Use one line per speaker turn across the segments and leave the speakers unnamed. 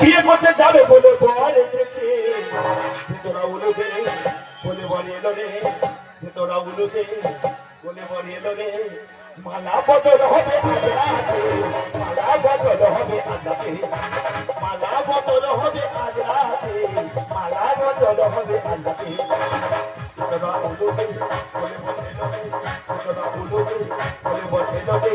বিয়ে করতে যাবে বলে বর এসেছে। ভেতরা উলুদে বলে বর এলো রে। ভেতরা উলুদে বলে বর এলো রে। মালা বদল হবে আজ রাতে মালা বদল হবে আজ রাতে মালা বদল হবে মালা বদল হবে আজ রাতে ভেতরা উলুদে বলে বর এলো রে।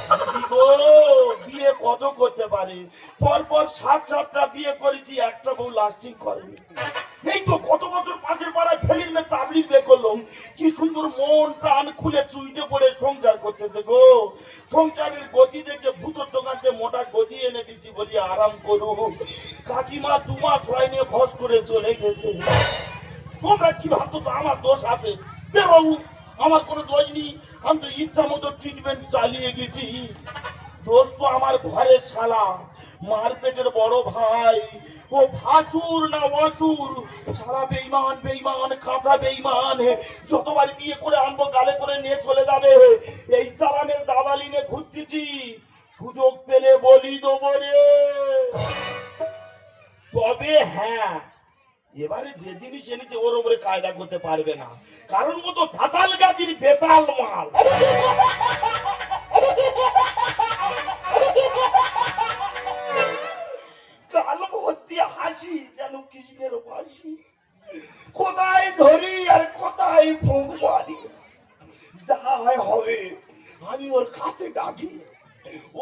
গো বিয়ে কত করতে পারে? পর পর সাত সাতটা বিয়ে করেছি, একটা বউ লাস্টিং করেনি। এই তো কত বছর পাশের পাড়ায় ফেলির মে তাবলিক বিয়ে করলাম কি সুন্দর মন প্রাণ খুলে চুইটে পড়ে সংসার করতেছে গো। সংসারের গতি দেখে ভূতর দোকানকে মোটা গদি এনে দিচ্ছি বলি, আরাম করু। কাকিমা দু মাস হয়নি ভস করে চলে গেছে। তোমরা কি ভাবতো আমার দোষ আছে। বাবু আমার কোনো দোষ নেই। আমি তো ইচ্ছা মতো ট্রিটমেন্ট চালিয়ে গেছি। দোষ তো আমার ঘরের শালা মার পেটের বড় ভাই। ও ভাচুর না অসুর? সারা বেইমান বেইমান কাঁচা বেইমান যতবার বিয়ে করে আনব, গালে করে নিয়ে চলে যাবে এই চালানের নিয়ে ঘুরতেছি। সুযোগ পেলে বলি দেবো রে। তবে হ্যাঁ এবারে যে জিনিস এনেছে, ওর উপরে কায়দা করতে পারবে না। কারণ ও তো ধাতাল গাছির বেতাল মাল। কোথায় যা হয় হবে, আমি ওর কাছে ডাকি।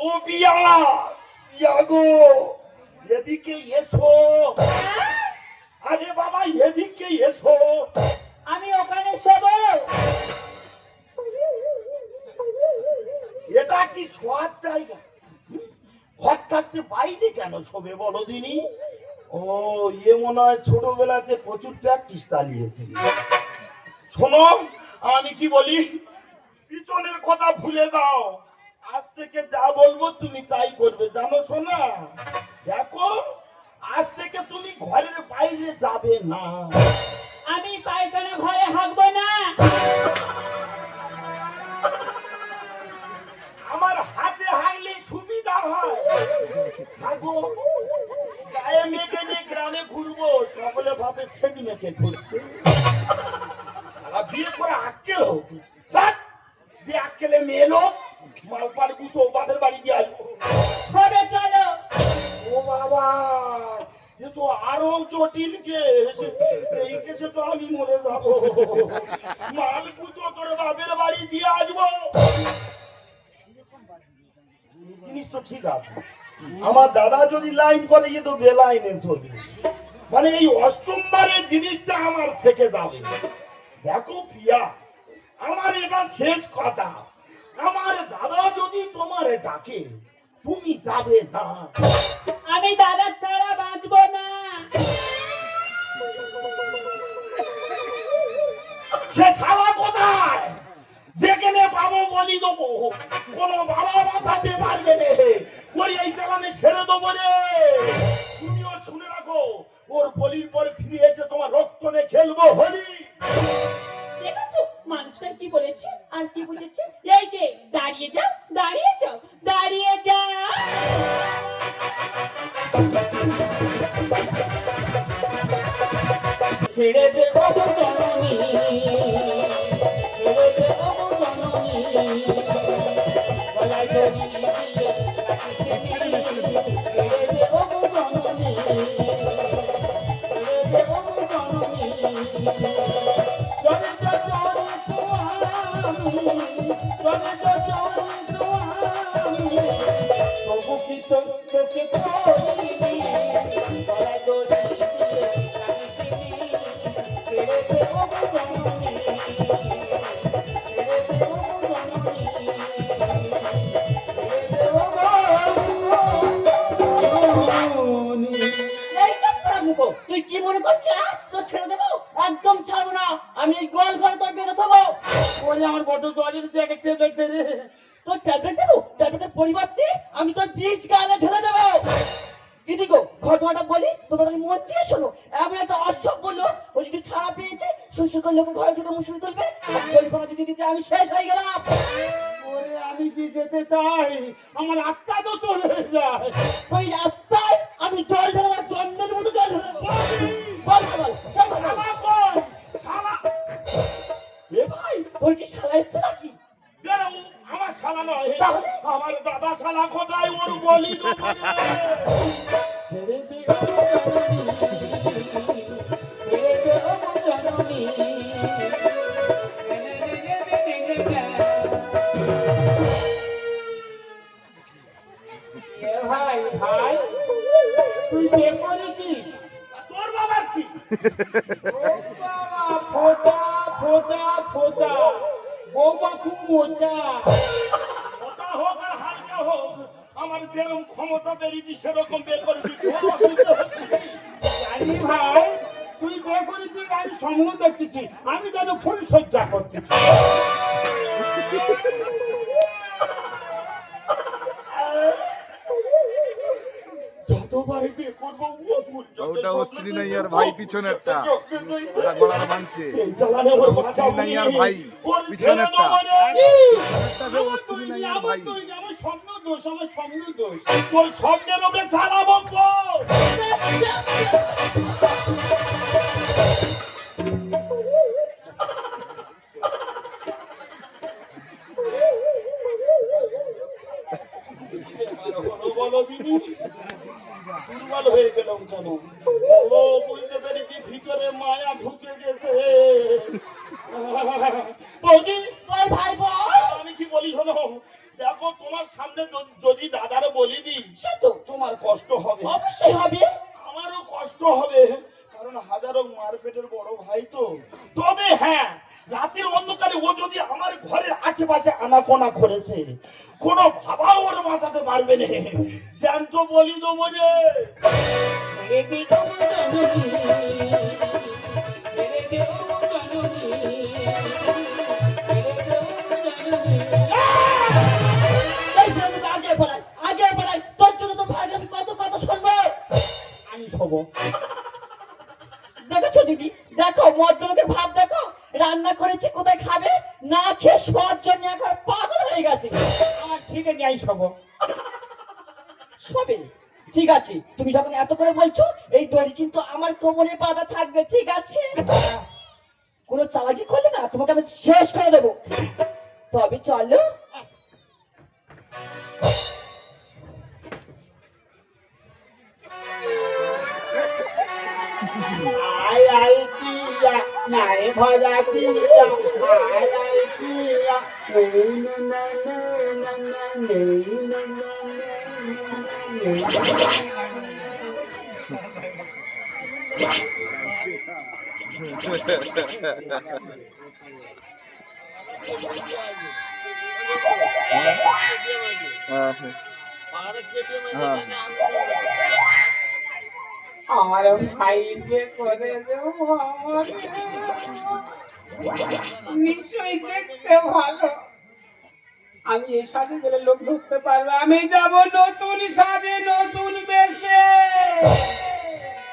ও বিয়া বিয়া গো, এদিকে এসো। আরে বাবা, এদিকে এসো।
আমি ওখানে শোবো।
এটা কি শোয়ার জায়গা? ঘর থাকতে বাইরে কেন শোবে বলো দিনি? ও ইয়ে মনে হয় ছোটবেলাতে প্রচুর প্র্যাকটিস চালিয়েছে। শোনো, আমি কি বলি? পিছনের কথা ভুলে দাও আজ থেকে যা বলব তুমি তাই করবে, জানো শোনা দেখো, আজ থেকে তুমি ঘরের বাইরে যাবে না।
আমি পায়খানা ঘরে হাঁকবো না।
আমার হাতে হাইলে সুবিধা হয়। থাকো গায়ে মেখে নিয়ে গ্রামে ঘুরবো সকলে ভাবে সেটি মেখে আর বিয়ে করে আক্কেল হোক দিয়ে আক্কেলে মেয়ে লোক মালপার গুছো বাপের বাড়ি দিয়ে আসব।
চলো।
ও বাবা। তো আরও জটিল এই তো আমি মরে যাব। মাল কুচো তোর বাপের বাড়ি দিয়ে আসব। জিনিস তো ঠিক আছে। আমার দাদা যদি লাইন করে, এ তো বেলাইনে চলবে। মানে এই অষ্টমবারের জিনিসটা আমার থেকে যাবে। দেখো পিয়া আমার এটা শেষ কথা। আমার দাদা যদি তোমার ডাকে তুমি যাবে না।
আমি দাদা ছাড়া বাঁচবো না।
সে শালা কোথায়? যেখানে পাবো বলি দেবো। কোন বাবা বাঁচাতে পারবে না। ওই এই চালানে ছেড়ে দেবো রে। তুমিও শুনে রাখো ওর বলির পর ফিরে এসে তোমার রক্ত নিয়ে খেলব হোলি।
দেখেছ? মানুষটা কি বলেছে? আর কি বুঝেছে এই যে, দাঁড়িয়ে যাও দাঁড়িয়ে যাও দাঁড়িয়ে যাও। ছেড়ে দেব জননী, ছেড়ে তুই কি
মনে করছিস তোর ছেড়ে দেবো? একদম ছাড়বো না। আমি এই গোয়াল ঘরে তোর বেঁধে দেবো
বলে আমার বড্ড জ্বর এসেছে তুই বিয়ে করেছিস? তোর বাবার কি? মোটা। মোটা হোক আর হালকা হোক আমার যেরকম ক্ষমতা বেরিয়েছি সেরকম বিয়ে করেছি জানি ভাই তুই বিয়ে করেছিস? আমি সম্মান দেখতেছি। আমি যেন ফুল সজ্জা করতেছি।
ওটা অশ্রী নাইয়ার ভাই পিছনেরটা। ওটা গলার ভাঙছে
অশ্রী
নাইয়ার ভাই
পিছনে
পিছনেরটা অশ্রী নাইয়ার ভাই।
স্বপ্নের উপরে ছাড়াবো আমার ভাইকে করে দেবো আমার নিশ্চয়ই দেখতে ভালো আমি এই সাথে গেলে লোক ধরতে পারবে। আমি যাব নতুন সাজে, নতুন বেশে।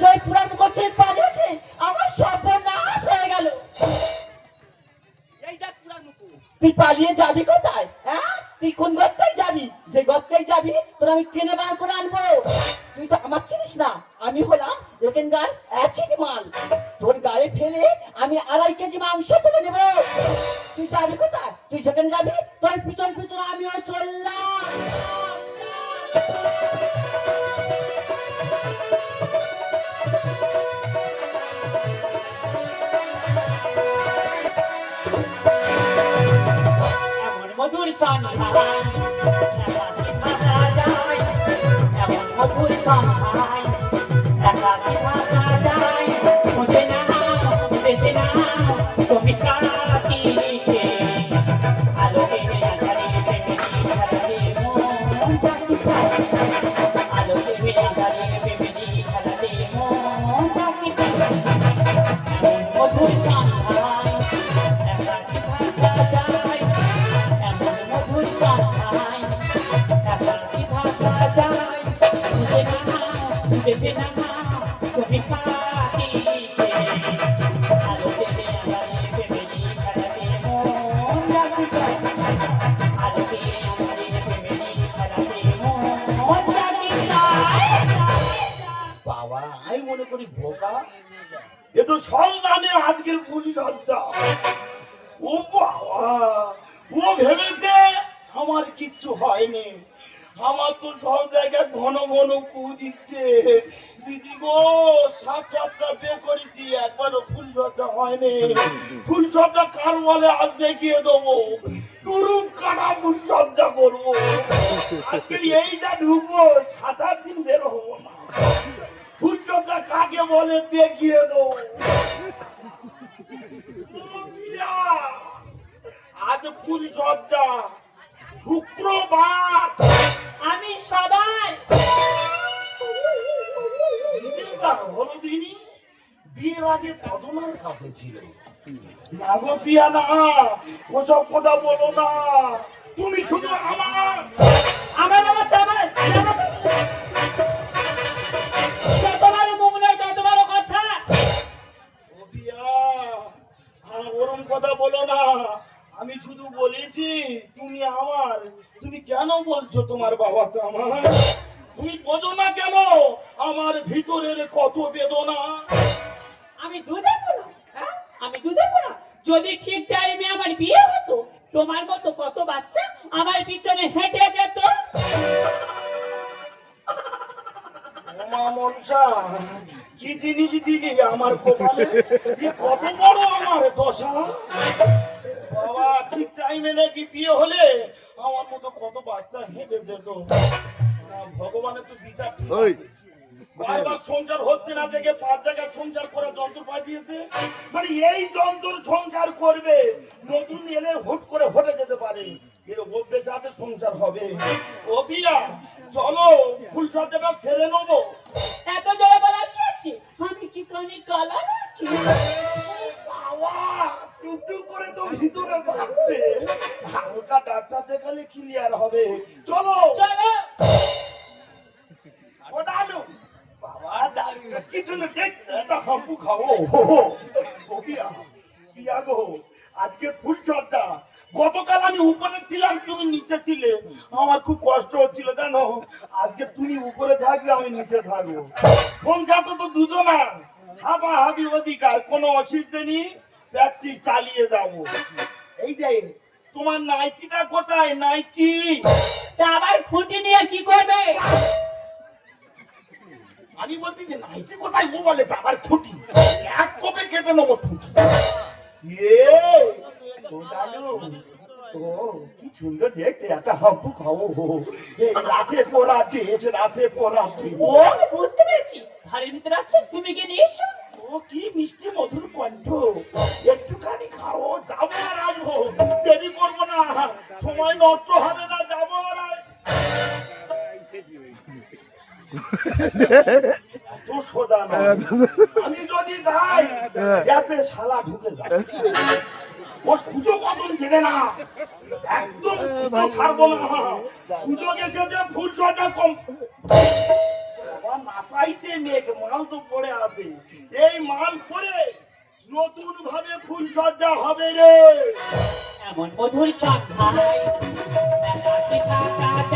সেই পুরাণ করছেন পালিয়েছে আমার সর্বনাশ হয়ে গেল। এই তুই পালিয়ে যাবি কোথায়? হ্যাঁ? তুই কোন গর্তায় যাবি? যে গর্তায় যাবি তোর আমি ট্রেনে বার করে আনব। তুই তো আমার চিনিস না। আমি হলাম এখানকার অ্যাচিড মাল। তোর গায়ে ফেলে আমি আড়াই কেজি মাংস তুলে নেব। তুই যাবি কোথায়? তুই যেখানে যাবি তোর পিছন পিছনে আমিও চললাম।
একাকি থাকা
জানে আজকের হত্যা ও বাবা, ও ভেবেছে আমার কিচ্ছু হয়নি। আমার তো সব জায়গায় ঘন ঘন কু দিদি গো সাত সাতটা বে করেছি, একবারও ফুল সজ্জা হয়নি। ফুল সজ্জা কার বলে আজ দেখিয়ে দেবো? তুরুম কাটা ফুল সজ্জা করব? আজকে এই ঢুকবো, সাত আট দিন বের হব না। ফুলচন্দা কাকে বলে দেখিয়ে দেবো? আজ ফুল সজ্জা শুক্রবার।
আমি
বিয়ের আগে কদমার কাছে ছিল। না গো পিয়া না ওসব কথা বলো না। তুমি শুধু আমার সংসার করার যন্ত্র পাঠিয়েছে মানে এই যন্ত্র সংসার করবে নতুন এলে হুট করে হটে যেতে পারে। এর অভ্যেস আছে সংসার হবে। ও চলো ফুল সজ্জাটা ছেড়ে নেব।
এত জোরে বলা কি আছে? আমি কি কানে কালা আছি
বাবা টুকটুক করে তো ভিতরে যাচ্ছে। হালকা ডাক্তার দেখালে ক্লিয়ার হবে। চলো।
চলো।
ওটালো বাবা ডাক্তার কিছু না হাম্পু খাব ও বিয়া বিয়া গো আজকে ফুল চর্চা গতকাল আমি উপরে ছিলাম তুমি নিচে ছিলে আমার খুব কষ্ট হচ্ছিল জানো আজকে তুমি উপরে থাকবে আমি নিচে থাকব সংসারটা তো দুজনার হাবা হাবি অধিকার কোনো অসুবিধে নেই প্র্যাকটিস চালিয়ে যাব এই যে তোমার নাইটিটা কোথায়? নাইটি?
আবার খুঁটি নিয়ে কি করবে?
আমি বলছি যে নাইটি কোথায়? ও বলে বাবার খুঁটি। এক কপে কেটে নেব খুঁটি। এ ও কি সুন্দর দেখতে একটা হাম্পু এই রাতে পড়া ড্রেস রাতে পড়া।
ও বুঝতে পেরেছি। ঘরের ভিতরে আছে? তুমি কি নিয়ে এসো।
ও কি মিষ্টি মধুর কণ্ঠ। একটুখানি খাও যাব আর আসব দেরি করব না। সময় নষ্ট হবে না আমি যদি যাই গ্যাপে শালা ঢুকে যায় ও সুযোগ কখন দেবে না একদম সুযোগ ছাড়বো না সুযোগ এসেছে ফুল চটা কম বাবা মেঘ মাল তো পড়ে আছে এই মাল পরে নতুন ভাবে ফুল সজ্জা হবে রে
এমন মধুর একাকি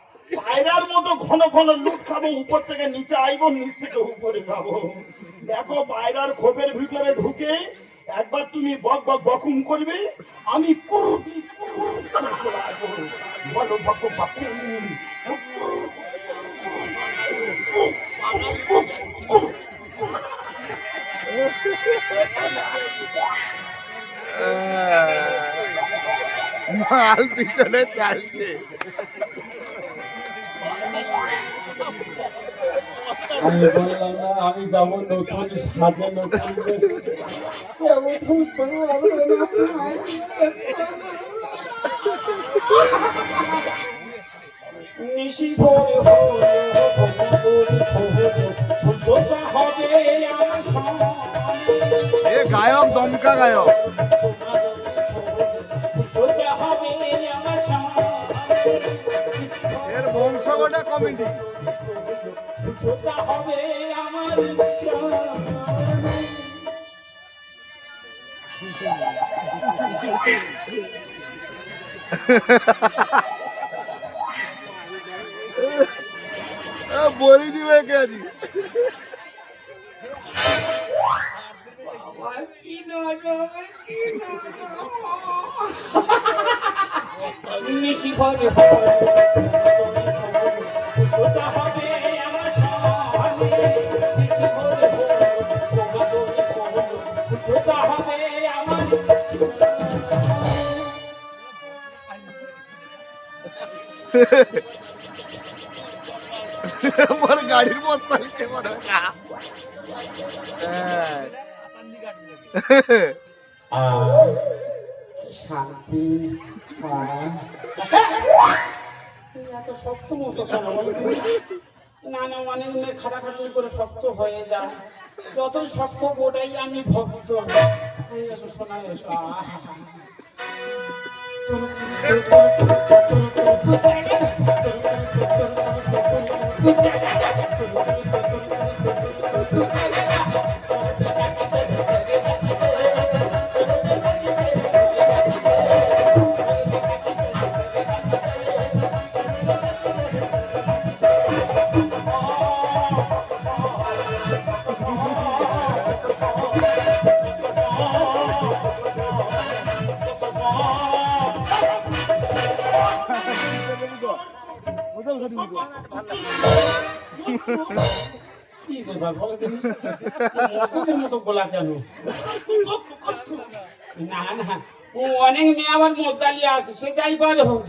পায়রার মতো ঘন ঘন লুট খাব, উপর থেকে নিচে আইবো, নিচ থেকে উপরে যাব। দেখো পায়রার খোপের ভিতরে ঢুকে একবার তুমি বক বক বকুম করবে, আমি। বলো
মাল পিছনে চালছে।
আমি বললাম না আমি যাব নতুন সাজে নতুন নিশি
গায়ক দমকা গায়ক কমিটি
সোজা হবে আমার
বলি দিবে কে আজ?
নিশি হবে আমার
গাড়ির বস্তা মনে হয়। হ্যাঁ।
শান্তি তুই এত শক্ত মতো কেন? না না অনেক মেয়ে খাটাখাটি করে শক্ত হয়ে যায় যতই শক্ত ওটাই আমি ভক্ত। এসো শোনা এসো। কি ব্যাপার না না। ও অনেক মেয়ে আমার মোদ্দালি আছে, সে যাই পারে হোক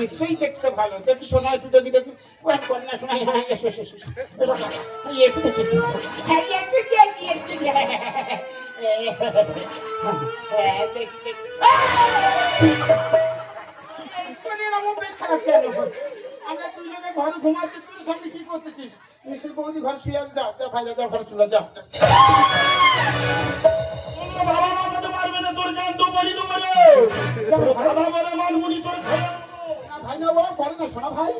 নিশ্চয়ই দেখতে ভালো। ঘরে ঘুমাচ্ছি তোর সামনে কি করতেছিস? নিশ্চয় বৌদি ঘর শুয়ে যাও যাও ভাই যাও ঘরে চলে যাও।
তোমরা বাবা মা বলতে পারবে না তোর জান তো বলি তো বলে বাবা বলে মানমুনি তোর
না ভাই না শোনা ভাই।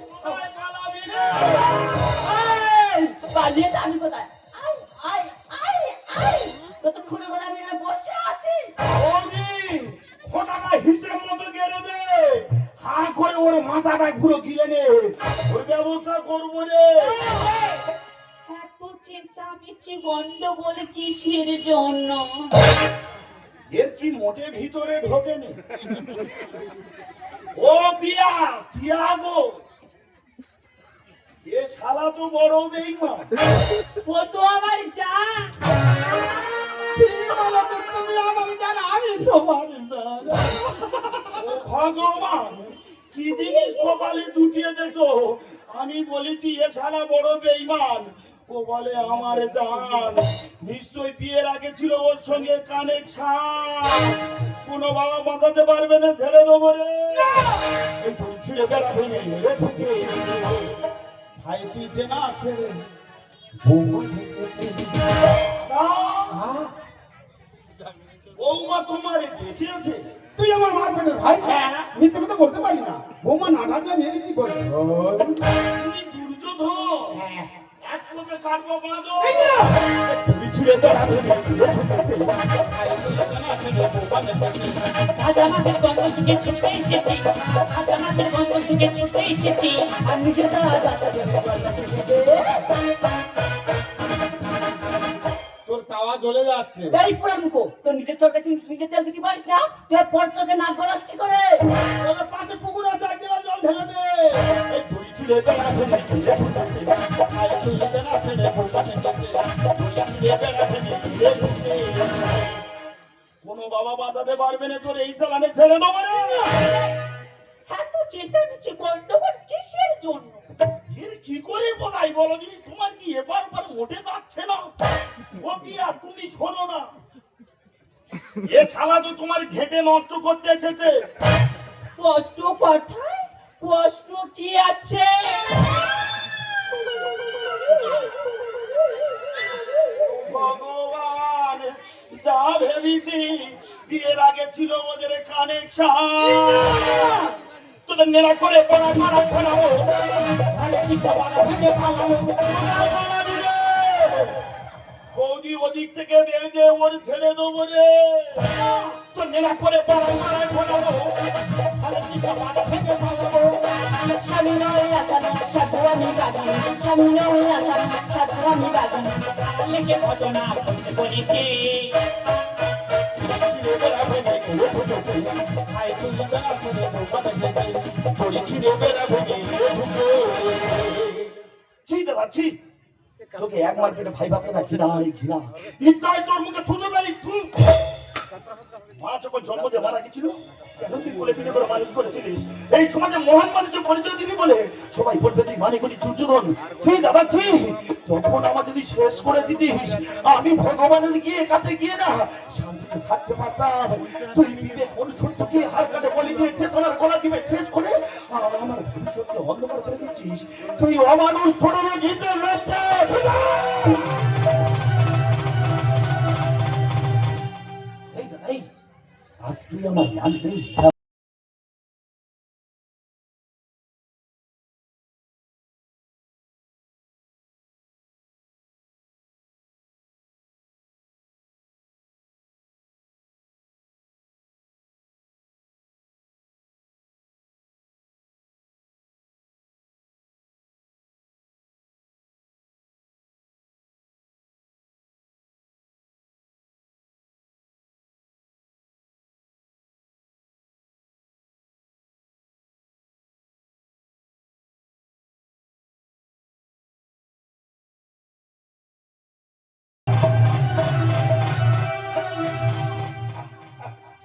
পালিয়ে যাবি কোথায়? ততক্ষণে করে আমি বসে আছি।
বৌদি হিসেব ওর মাথাটা ঘুরে গিলে নে। ওর ব্যবস্থা করব রে।
এত চেঁচামেচি গন্ডগোল কিসের জন্য?
এর কি মোটে ভিতরে ঢোকেনি? ও পিয়া পিয়া গো। এ শালা তো বড় বেইমান।
ও তো আমার যা।
তুমি আমার জানা আমি তোমার জানা।
ও ভগবান। কি জিনিস কপালে জুটিয়ে দেছো আমি বলেছি এ শালা বড় বেইমান ও বলে আমার জান। নিশ্চয় বিয়ের আগে ছিল ওর সঙ্গে কানেকশন কোনো বাবা বাঁধাতে পারবে না ছেড়ে দেবো রে। এই ছিঁড়ে বেড়াবে
ভাই তুই না আছে বৌমা
বৌমা তোমার দেখিয়েছে?
তুই আমার মার পেটের ভাই মিথ্যে কথা বলতে পারি না বৌমা না ডাকলে মেরেছি করে
তুমি দুর্যোধন এক কোপে কাটবো বাঁধো
ছুড়ে বেড়াবে
আসামাদের গন্ধ শুকে ছুটে এসেছি আসামাদের গন্ধ শুকে ছুটে এসেছি
আর নিচে তো আজ আসা যাবে
তোর তাওয়া জ্বলে যাচ্ছে।
এই পুরা মুখো তোর নিজের চোখে তুই নিজে তেল দিতে পারিস না? তুই পর চোখে নাক গলাস কি করে?
পাশে পুকুর আছে এক গ্লাস জল ঢেলে দে। এই দড়ি ছিঁড়ে বেড়াতে নেই আর তুই বেড়াতে নেই দড়ি ছিঁড়ে বেড়াতে নেই কোনো বাবা বাঁচাতে পারবে না তোর এই চালানে ছেড়ে দেবো না
এত চেঁচামেচি গন্ডগোল কিসের জন্য?
এর কি করে বোঝাই বলো তুমি তোমার কি এবার পর মোটে যাচ্ছে না? ও পিয়া তুমি শোনো না? এ শালা তো তোমার ঘেটে নষ্ট করতে এসেছে।
কষ্ট কথায় কষ্ট কি আছে?
ভগবান যা ভেবেছি বিয়ের আগে ছিল ওদের কানেকশন নেড়া করে পড়া মারা ফেরাবো
আরে কি বাবা ভেঙে পালাবো?
বৌদি ওদিক থেকে বেড়ে যে ওর ছেড়ে দেবো রে। তো নেড়া করে পড়া মারা ফেরাবো
আরে কি বাবা ভেঙে পালাবো? স্বামী নয় আসামি সাধু আমি বাগানি স্বামী নয় আসামি সাধু আমি বাগানি লেগে ঘটনা? বলতে বলেছি
না কেউ ঢুকেছে আয় তুই বেড়াতে রে বসাতে গেছে তোর ছিঁড়ে বেড়াবে না ছি দাদা ছি তোকে এক মার্কেটে ভাই ভাবতে না ঘৃণা ঘৃণা ইত্যাই তোর মুখে থুতে পারি তুই মা যখন জন্ম দিয়ে তুই আমি ভগবানের গিয়ে কাছে গিয়ে না শান্তিতে থাকতে পারতাম। তুই বিবেক অনুসূর্যকে হার কাটে বলি দিয়ে চেতনার গলা দিবে শেষ করে আমার ভবিষ্যৎকে অন্ধকার করে দিচ্ছিস। তুই অমানুষ, ছোট গীতে লোকটা আজ তুই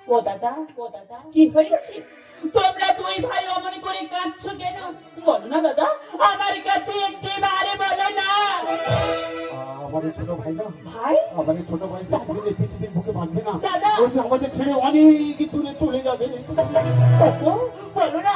ও দাদা ও দাদা কি হয়েছে? তোমরা দুই ভাই অমন করে কাঁদছো কেন? বলো না দাদা আমার কাছে একটি বারে বলো না।
আমাদের ছোট ভাই না?
ভাই?
আমাদের ছোট ভাই পৃথিবীর পৃথিবীর বুকে বাঁধবে না।
দাদা।
বলছে আমাদের ছেড়ে অনেক দূরে চলে যাবে।
বলো না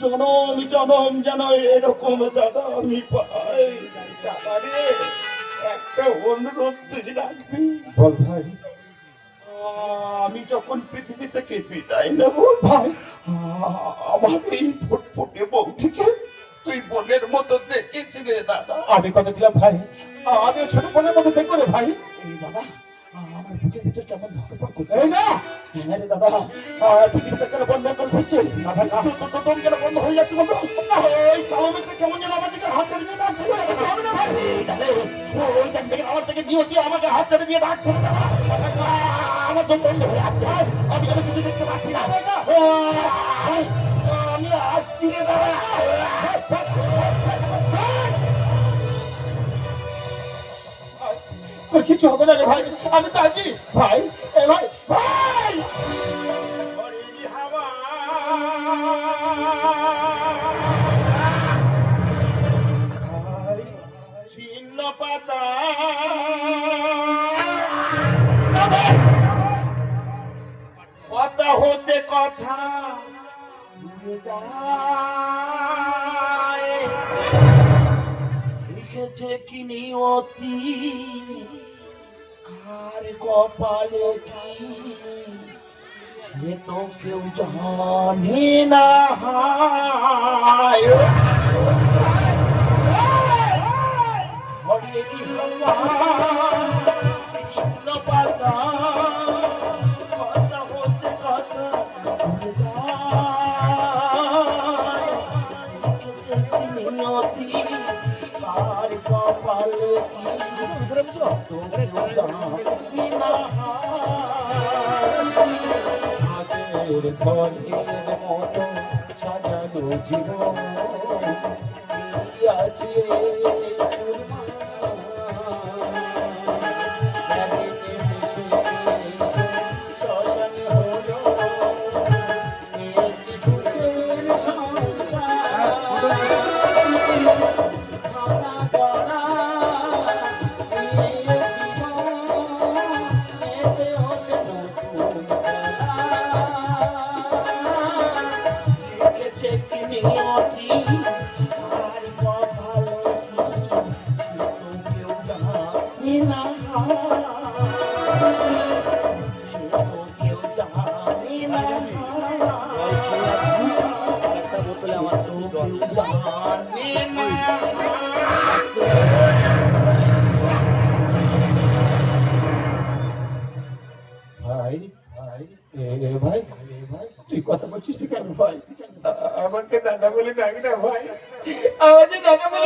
জনম জনম যেন এরকম দাদা আমি পাই। একটা অনুরোধ তুই রাখবি। বল ভাই। আমি যখন পৃথিবী থেকে বিদায় নেব ভাই আমার এই ফুটফুটে বউটিকে তুই বোনের মতো দেখেছিলি রে দাদা।
আমি কথা দিলাম ভাই। আমি ছোট বোনের মতো দেখব রে ভাই।
এই দাদা আমার বুকের ভিতর কেমন ধরপড় করছে?
না!
দাদা বন্ধ করে ঘুরছে দম বন্ধ হয়ে যাচ্ছে বন্ধু কেমন যেন হাত ছেড়ে দিয়ে আমার থেকে আমাকে হাত ছেড়ে দিয়ে ডাকছে আমার দম বন্ধ হয়ে যাচ্ছে আমি কেন আমি আসছি
দাদা কিছু হবে না রে ভাই আমি তো আছি ভাই এ ভাই ভাই
কথা ভুলে যায় লিখেছে কিনি অতি? আর কপালে কি? সে তো কেউ জানে না
জীবন Dios mío!